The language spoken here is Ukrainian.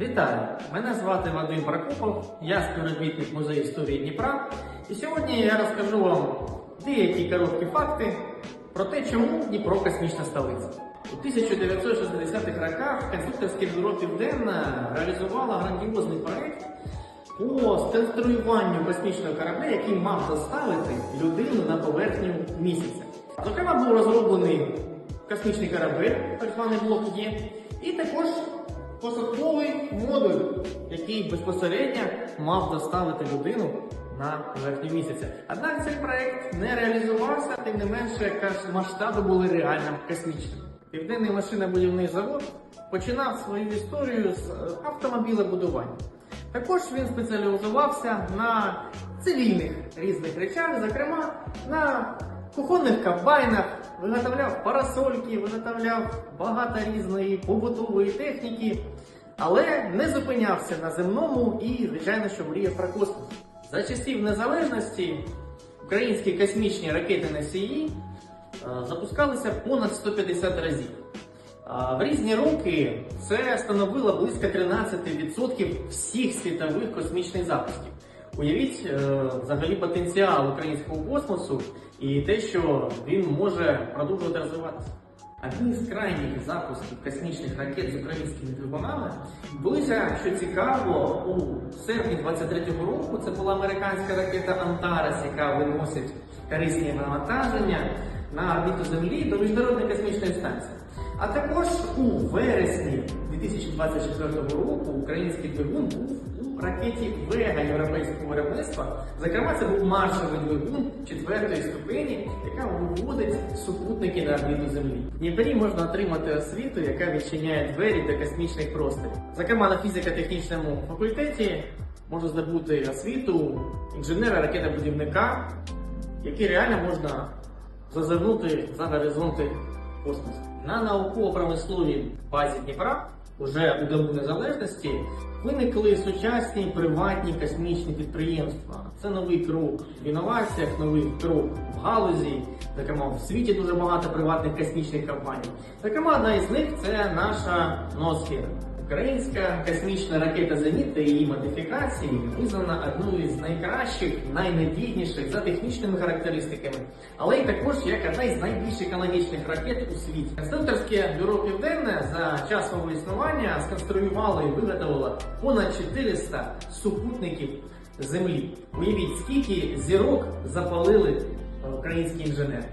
Вітаю! Мене звати Вадим Прокопов, я співробітник музею історії Дніпра. І сьогодні я розкажу вам деякі короткі факти про те, чому Дніпро космічна столиця. У 1960-х роках конструкторське бюро Південна реалізувало грандіозний проект по сконструюванню космічного корабля, який мав доставити людину на поверхню місяця. Зокрема, був розроблений космічний корабель, так званий блок Є, і також посадковий модуль, який безпосередньо мав доставити людину на поверхню місяця. Однак цей проект не реалізувався, тим не менше масштаби були реально космічними. Південний машинобудівний завод починав свою історію з е, автомобілебудування. Також він спеціалізувався на цивільних різних речах, зокрема на кухонних комбайнах, виготовляв парасольки, виготовляв багато різної побутової техніки, але не зупинявся на земному і, звичайно, що мріяв про космос. За часів незалежності українські космічні ракети носії е, запускалися понад 150 разів. В різні роки це становило близько 13% всіх світових космічних запусків. Уявіть е, взагалі потенціал українського космосу і те, що він може продовжувати розвиватися. Одні з крайніх запусків космічних ракет з українськими двигунами відбулися, що цікаво, у серпні 23-го року це була американська ракета Антарес, яка виносить корисні навантаження на орбіту Землі до міжнародної космічної станції. А також у вересні 2024 року український двигун був у ракеті Вега європейського виробництва. Зокрема, це був маршовий двигун четвертої ступені, яка виводить супутники на орбіту Землі. В Дніпрі можна отримати освіту, яка відчиняє двері до космічних просторів. Зокрема, на фізико-технічному факультеті можна здобути освіту інженера ракетобудівника, який реально можна зазирнути за горизонти космосу. На науково-промисловій базі Дніпра уже у добу незалежності виникли сучасні приватні космічні підприємства. Це новий крок в інноваціях, новий крок в галузі. Зокрема, в світі дуже багато приватних космічних компаній. Зокрема, одна із них це наша Ноосфера. Українська космічна ракета Зеніт та її модифікації визнана одною з найкращих, найнадійніших за технічними характеристиками, але й також як одна із найбільш екологічних ракет у світі. Конструкторське бюро Південне за час свого існування сконструювало і виготовило понад 400 супутників Землі. Уявіть, скільки зірок запалили українські інженери.